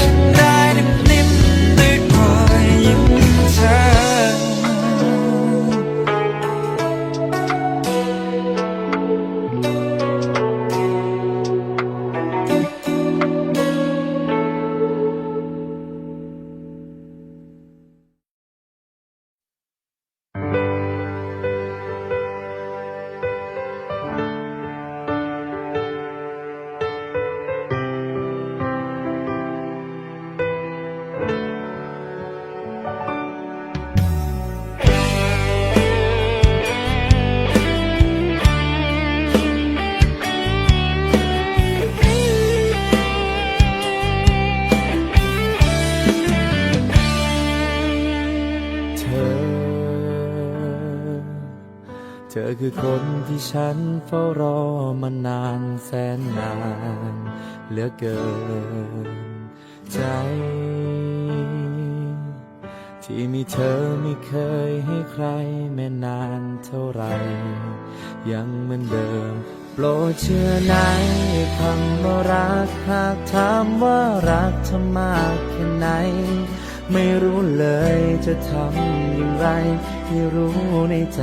much. คือคนที่ฉันเฝ้ารอมานานแสนนานเหลือเกินใจ ที่มีเธอไม่เคยให้ใครแม่นานเท่าไร ยังเหมือนเดิม โปรดเชื่อในคำว่ารักหากถามว่ารักเธอมากแค่ไหนไม่รู้เลยจะทำอย่างไร ที่รู้ในใจ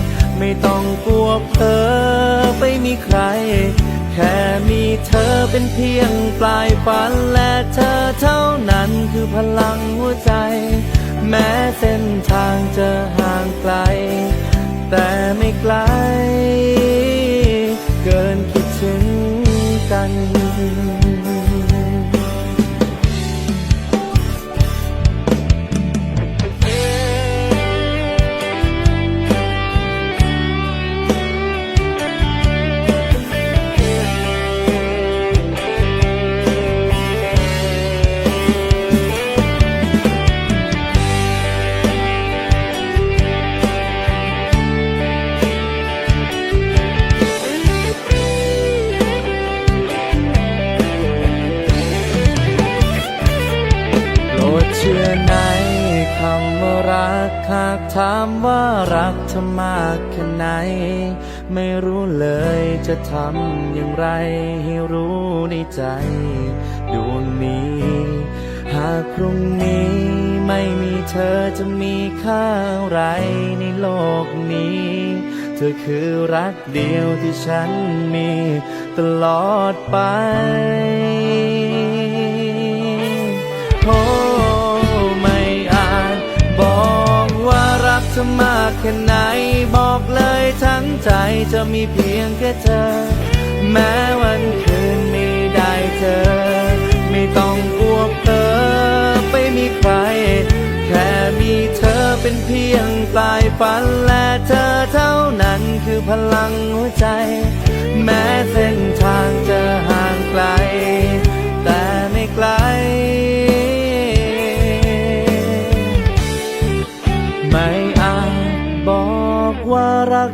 ต้องกลัวเพลอไปมีใคร แค่มีเธอเป็นเพียงปลายฝันและเธอเท่านั้นคือพลังหัวใจ แม้เส้นทางจะห่างไกล แต่ไม่ไกล เกินคิดถึงกัน ว่ารักหากถามว่ารักเธอมากแค่ไหน ไม่รู้เลยจะทำอย่างไรให้รู้ในใจดวงนี้ หากพรุ่งนี้ไม่มีเธอจะมีค่าอะไรในโลกนี้ เธอคือรักเดียวที่ฉันมีตลอดไป มากแค่ไหนบอกเลยทั้งใจจะมีเพียงแค่เธอ แม้วันคืนไม่ได้เจอ ไม่ต้องกลัวเพลอไปมีใคร แค่มีเธอเป็นเพียงปลายฝันและเธอเท่านั้นคือพลังหัวใจ แม้เส้นทางจะห่างไกล แต่ไม่ไกล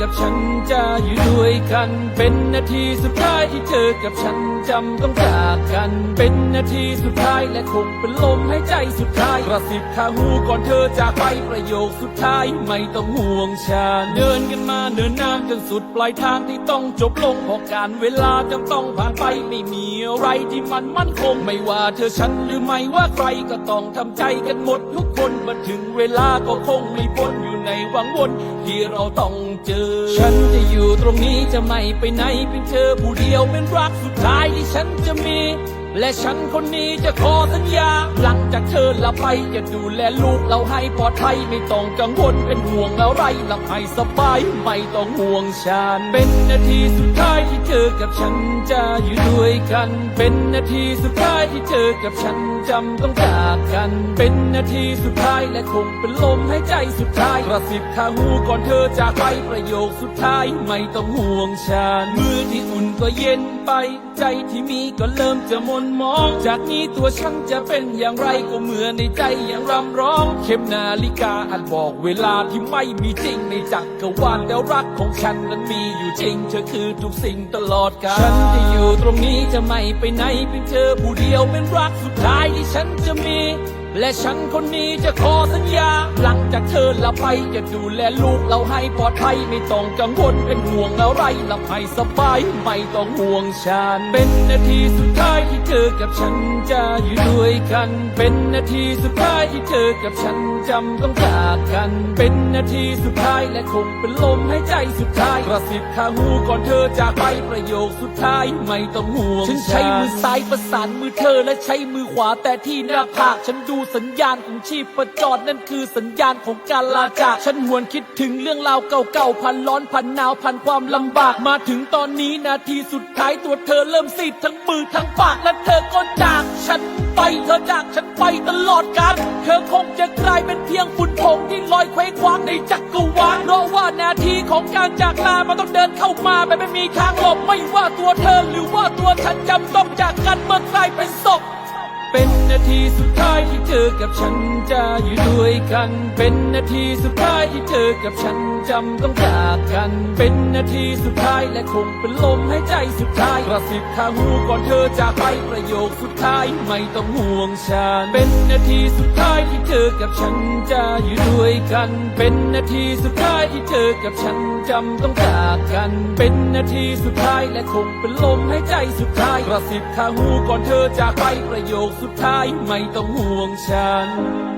กับฉันจะอยู่ด้วยกัน เป็นนาทีสุดท้ายที่เธอกับฉันจำต้องจากกัน เป็นนาทีสุดท้ายและคงเป็นลมหายใจสุดท้ายกระสิบข้างหูก่อนเธอจากไปประโยคสุดท้ายไม่ต้องห่วงฉันเดินกันมาเดินนานจนสุดปลายทางที่ต้องจบลงเพราะการเวลาจำต้องผ่านไปไม่มีอะไรที่มันมั่นคงไม่ว่าเธอฉันหรือไม่ว่าใครก็ต้องทำใจกันหมดทุกคนมาถึงเวลาก็คงไม่พ้นอยู่ในวังวนที่เราต้อง เจอ ฉันจะอยู่ตรงนี้จะไม่ไปไหนเป็นเธอผู้เดียวเป็นรักสุดท้ายที่ฉันจะมี และฉันคนนี้จะขอสัญญา หลังจากเธอละไปจะดูแลลูกเราให้ปลอดภัยไม่ต้องกังวลเป็นห่วงอะไรหลับให้สบายไม่ต้องห่วงฉัน เป็นนาทีสุดท้ายที่เธอกับฉันจะอยู่ด้วยกัน เป็นนาทีสุดท้ายที่เธอกับฉันจำต้องจากกัน เป็นนาทีสุดท้ายและคงเป็นลมหายใจสุดท้ายกระสิบข้างหูก่อนเธอจากไปประโยคสุดท้ายไม่ต้องห่วงฉันมือที่อุ่นก็เย็น ไป ใจที่มีก็เริ่มจะมนมอง จากนี้ตัวฉันจะเป็นอย่างไรก็เหมือนในใจยังรำร้อง เข็มนาฬิกาอันบอกเวลาที่ไม่มีจริงในจักรวาลแล้วรักของฉันนั้นมีอยู่จริงเธอคือทุกสิ่งตลอดกาลฉันจะอยู่ตรงนี้จะไม่ไปไหนเป็นเธอผู้เดียวเป็นรักสุดท้ายที่ฉันจะมี และฉันคนนี้จะขอสัญญา หลังจากเธอละไปจะดูแลลูกเราให้ปลอดภัยไม่ต้องกังวลเป็นห่วงอะไรหลับให้สบายไม่ต้องห่วงฉันเป็นนาทีสุดท้ายที่เธอกับฉันจะอยู่ด้วยกัน เป็นนาทีสุดท้ายที่เธอกับฉันจำต้องจากกัน เป็นนาทีสุดท้ายและคงเป็นลมหายใจสุดท้ายกระซิบข้างหูก่อนเธอจากไปประโยคสุดท้ายไม่ต้องห่วงฉันใช้มือซ้ายประสานมือเธอและใช้มือขวาแต่ที่หน้าผากฉันดูสัญญาณของชีพประจรนั่นคือสัญญาณของการลาจาก ฉันหวนคิดถึงเรื่องราวเก่าๆพันร้อนพันหนาวพันความลำบากมาถึงตอนนี้นาทีสุดท้ายตัวเธอเริ่มซีดทั้งมือทั้งปากและเธอก็จากฉันไปเธอจากฉันไปตลอดกาลเธอคงจะกลายเป็นเพียงฝุ่นผงที่ลอยเคว้งคว้างในจักรวาลเพราะว่านาทีของการจากลามันต้องเดินเข้ามาแบบไม่มีทางหลบไม่ว่าตัวเธอหรือว่าตัวฉันจำต้องจากกันเมื่อกลายเป็น เป็นนาทีสุดท้ายที่เธอกับฉันจะอยู่ด้วยกัน เป็นนาทีสุดท้ายที่เธอกับฉันจำต้องจากกัน เป็นนาทีสุดท้ายและคงเป็นลมหายใจสุดท้ายกระซิบข้างหูก่อนเธอจากไปประโยคสุดท้ายไม่ต้องห่วงฉัน เป็นนาทีสุดท้ายที่เธอกับฉันจะอยู่ด้วยกัน เป็นนาทีสุดท้ายที่เธอกับฉันจำต้องจากกัน เป็นนาทีสุดท้ายและคงเป็นลมหายใจสุดท้ายกระซิบข้างหูก่อนเธอจากไปประโยคสุดท้ายไม่ต้องห่วงฉัน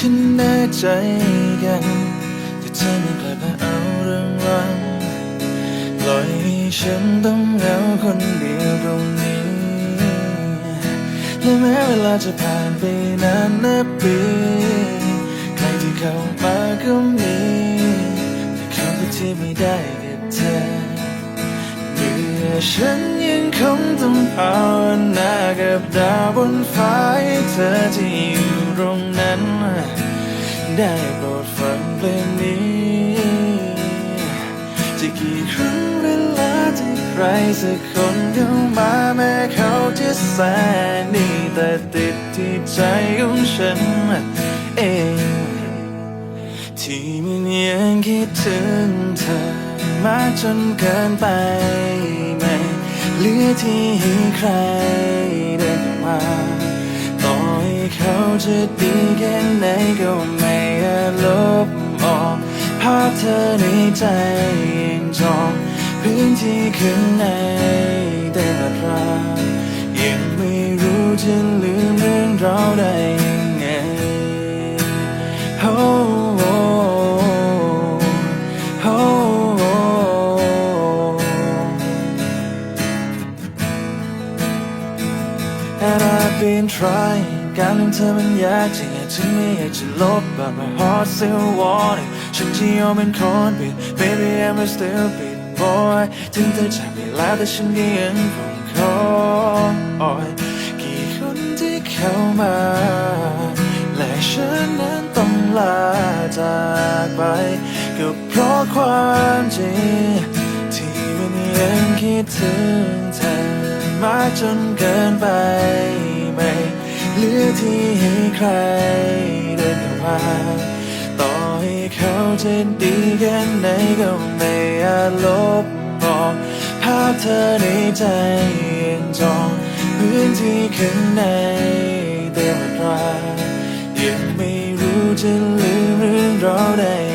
เคยชนะใจกันแต่เธอไม่กลับมาเอาเรื่องรังปล่อยให้ฉันต้องเหงาคนเดียวตรงนี้และแม้เวลาจะผ่านไปนานนับปีใครที่เข้ามาก็มีแต่เขาก็ที่ไม่ได้กับเธอเมื่อฉัน คงต้องภาวนากับดาวบนฟ้าให้เธอที่อยู่ตรงนั้น ได้โปรดฟังเพลงนี้จะกี่ครั้งเวลาที่ใครสักคนเข้ามาแม้เขาจะแสนดีแต่ติดที่ใจของฉันเอง ที่มันยังคิดถึงเธอมากจนเกินไปไม่ เหลือที่ให้ใครเดินมาต่อให้เขาจะดีแค่ไหนก็ไม่อาจลบออกภาพเธอในใจยังจองพื้นที่ข้างในแต่ละครายังไม่รู้จะลืมเรื่องเราวได้ try การลืมเธอมันยากจริงถึงไม่อยากจะลบ but my heart still want it ฉันจะยอมเป็นคนผิด baby I'm a stupid boy ถึงเธอจะไม่แล้วแต่ฉันก็ยังคงคอยกี่คนที่เข้ามา และฉันนั้นต้องลาจากไปก็เพราะความจริงที่มันยังคิดถึงเธอมากจนเกินไป ที่ให้ใครเดินเข้ามาต่อให้เขาจะดีแค่ไหนก็ไม่อาจลบออกภาพเธอในใจยังจองพื้นที่ข้างในเต็มรายังไม่รู้จะลืมเรื่องเราวได้